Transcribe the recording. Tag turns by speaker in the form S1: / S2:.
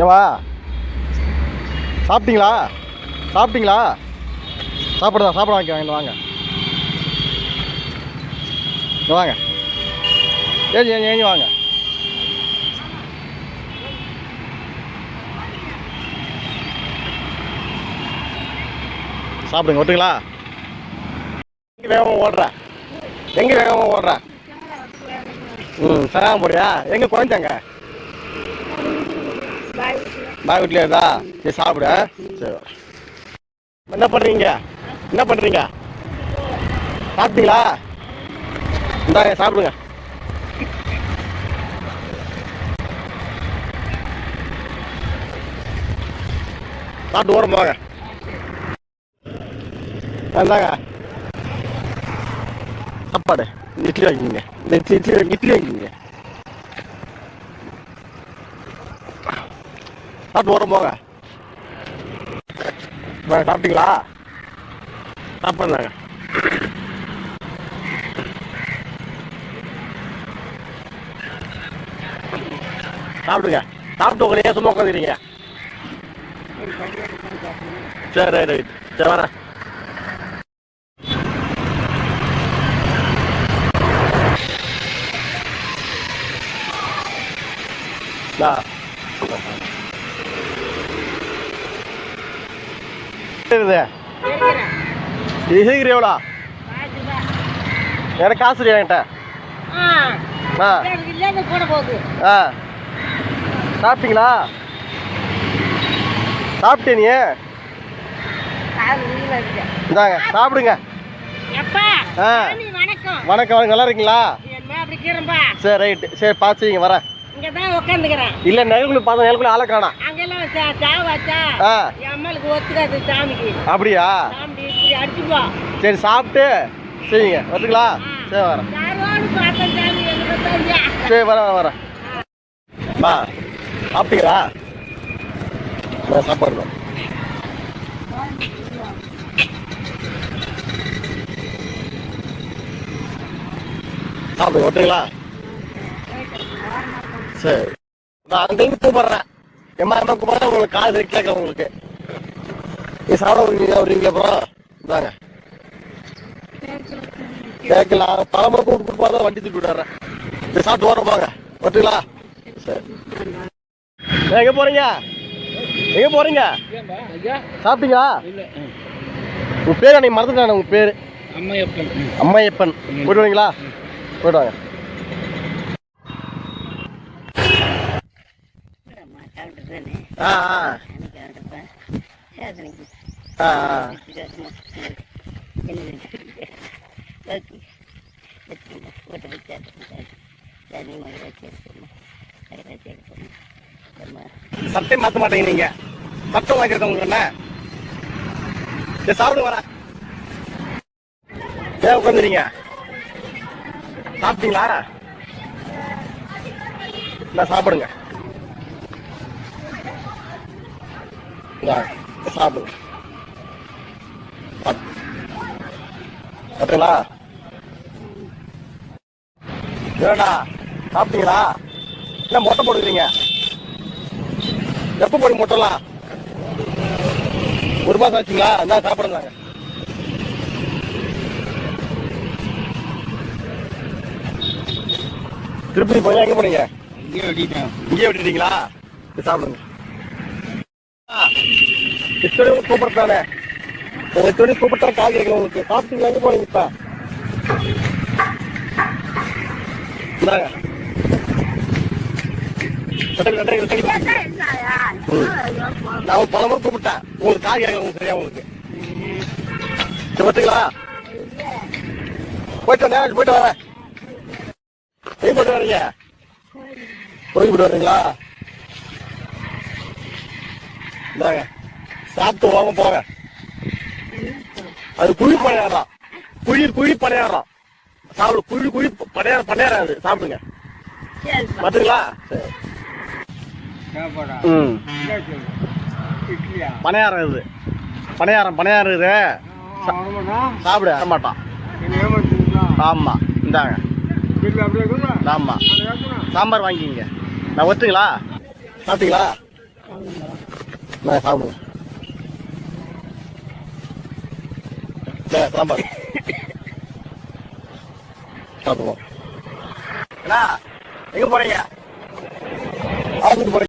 S1: ஏவா? சாப்பிட்டீங்களா? சாப்பிட்டீங்களா? சாப்பிடுதா சாப்பிட வாங்க வாங்க வாங்க. வாங்க. ஏஞ்சி ஏஞ்சி ஏஞ்சி வாங்க. சாப்பிடுங்க ஒட்டுங்களா? எங்க வேகமாக ஓடுற? எங்க வேகமாக ஓடுற? ம் சராம போடியா எங்க குறைஞ்சாங்க பாய் வீட்லயே இருந்தா சரி சாப்பிடு. சரி. என்ன பண்றீங்க? என்ன பண்றீங்க? சாப்பிட்டீங்களா? இந்தாங்க சாப்பிடுங்க. சாப்பிட்டு ஓரம் போங்க. வந்தாங்க சாப்பாடு. இட்லி வாங்கிங்க இட்லி இட்லி இட்லி வாங்கிங்க சாப்பிட்டு ஓரம் போங்க. சாப்பிட்டீங்களா? சாப்பிட்றாங்க சாப்பிடுங்க. சாப்பிட்டு உங்களை சும்மா உட்காந்துக்கிறீங்க. சரி ரைட் ரைட். சரி வரேன் Yeah. இருக்குது. இது சீக்கிரம் எவ்வளோ? எனக்கு காசு இல்லையா என்கிட்ட? ஆ. ஆ. சாப்பிட்டீங்களா? சாப்பிட்டே நீ? இந்தாங்க சாப்பிடுங்க. ஆ.
S2: வணக்கம்.
S1: வணக்கம் நல்லா இருக்கீங்களா? சரி ரைட்டு. சரி பார்த்து வரேன்.
S2: இங்க தான் உட்காந்துக்கிறேன்
S1: இல்லை நெருக்குள்ள பார்த்தா நெருக்குள்ள ஆளை காணோம்
S2: அங்கெல்லாம் சா- சாவு வச்சா
S1: ஆ.
S2: அம்மாளுக்கு ஒத்துக்காது சாமிக்கு.
S1: அப்படியா?
S2: சாமி இப்படி அடிச்சுப்பா
S1: சரி சாப்பிட்டு சரிங்க வந்துங்களா சரி வரேன். சரி வரேன் வரேன் வா சாப்பிட்டீங்களா? நான் சாப்பாடு சாப்பிடுங்க ஓட்டுங்களா சரி. நான் அங்கேருந்து கூப்பிடுறேன். எம்மா எம்மா கூப்பிட்றேன். உங்களுக்கு காது கேட்க உங்களுக்கு. நீ சாப்பிட வரீங்க வரீங்க அப்புறம் இந்தாங்க. கேட்கலாம். பழமுறை கூப்பிட்டு போதான் வண்டி தூக்கி விட்டுறேன் சரி சாப்பிட்டு வரோம் போங்க. சரி. எங்க போறீங்க? எங்க போறீங்க? சாப்பிட்டீங்களா? உங்க பேர் அன்னைக்கு மறந்துட்டேன் உங்க பேர்?
S3: அம்மையப்பன்.
S1: அம்மையப்பன். போயிட்டு வரீங்களா? போயிட்டு வாங்க ஆ. ஆ ஆ. ஆ சட்டை மாத்த மாட்டீங்க நீங்க. சட்டம் வாங்கிறது உங்களுக்கு என்ன சாப்பிடு வரேன் ஏன் உட்காந்துறீங்க சாப்பிட்டீங்களா? இல்லை சாப்பிடுங்க. இந்தா, சாப்பிடுங்க சாப்பிடு. சாப்பிட்டீங்களா ஏடா சாப்பிட்டீங்களா? என்ன மொட்டை போடுறீங்க எப்போ போடு மொட்டைலாம் ஒரு மாசம் ஆச்சுங்களா? என்ன சாப்பிடுங்க. திருப்பதி போய் எங்க போனீங்க?
S3: இங்கே வெட்டிட்டேன்
S1: இங்கே விட்டுட்டீங்களா? சாப்பிடுங்க. சாப்பிடுங்க ஆ, இத்தனை கூப்பிடுறானே கூப்பிட்டா கால் உங்களுக்கு. சாப்பிட்டீங்களா? எங்க போனீங்க இப்ப? இந்தாங்க. நான் பல முறை கூப்பிட்டேன். உங்களுக்கு கால் கேட்கல உங்களுக்கு சரியா உங்களுக்கு? சரி பார்த்துங்களா போயிட்டு வரேன் போயிட்டு வரேன். போயிட்டு வரீங்க போய் போயிட்டு வரீங்களா? இந்தாங்க. சாப்பிட்டு வாங்க போங்க. அது குழி பணியாரம். குழி குழி பணியாரம். சாப்பிடு குழி குழி பணியாரம் பணியாரம் அது. சாப்பிடுங்க. பார்த்துங்களா சரி ம். பணியாரம் இது. பணியாரம் பணியாரம் இது. சாப்பிடு வர மாட்டான் ஆமா. இந்தாங்க.
S3: ஆமாம்
S1: ஆமா. சாம்பார் வாங்கிங்க நான் ஒத்துங்களா சாப்பிட்டீங்களா நான் சாப்பிடுங்க இல்ல, சாம்பார் சாப்பிடுவோம் அண்ணா, எங்க போறீங்க ஆஃபீஸ் போறீங்க